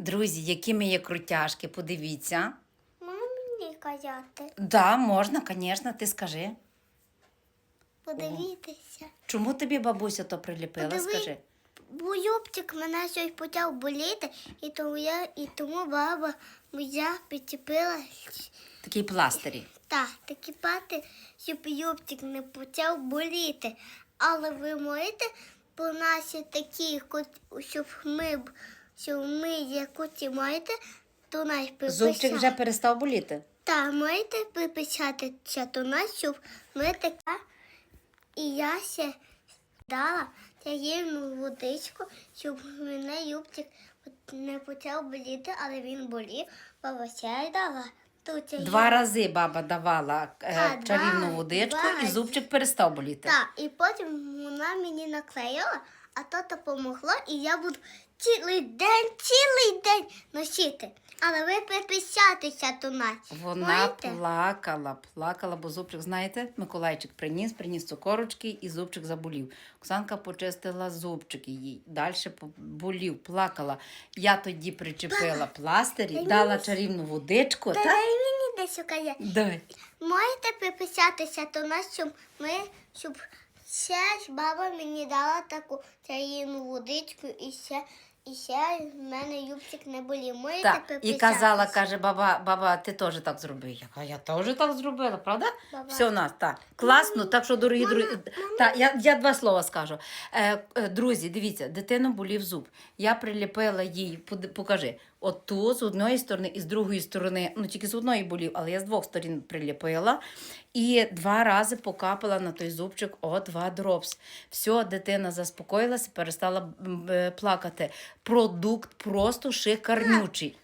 Друзі, які ми є крутяшки, подивіться. Можна мені казати? Да, можна, звісно, ти скажи. Подивіться. Чому тобі бабуся то приліпила? Подиви. Скажи. Бо юбчик мене щось почав боліти, і тому я, і тому баба моя підчепила Такий пластирі. та такі пати, щоб юбчик не почав боліти. Але ви можете по наші такі, щоб ми, щоб ми є коті маєте, то нас Зубчик вже перестав боліти. Та виписати до нас, щоб ми така. І я ще дала чаївну водичку, щоб мене юбчик не почав боліти, але він болів, баба ще дала. ту чаївну. Два рази баба давала е, Та, чарівну два- водичку, два і зубчик перестав боліти. Так, і потім вона мені наклеїла, а то допомогло, і я буду цілий день, цілий день носити. Але ви підписатися до нас. Вона Знаєте? плакала, плакала, бо зубчик, знаєте, Миколайчик приніс, приніс цукорочки і зубчик заболів. Оксанка почистила зубчики їй, далі болів, плакала. Я тоді причепила пластирі, дала чарівну водичку. Та дай мені десь указати. Дай. Можете підписатися до нас, щоб ми, щоб ще ж баба мені дала таку чаївну водичку і ще, і ще в мене юбчик не болів. Можете Так, і казала, каже, баба, баба, ти теж так зроби. Я кажу, я теж так зробила, правда? Баба. Все у нас так. Класно, так що, дорогі друзі, так, я, я два слова скажу. Е, е, друзі, дивіться, дитину болів зуб. Я приліпила їй, покажи, от тут з одної сторони і з другої сторони, ну тільки з одної болів, але я з двох сторін приліпила. І два рази покапала на той зубчик о два дропс. Все, дитина заспокоїлася, перестала е, плакати. Продукт просто шикарнючий.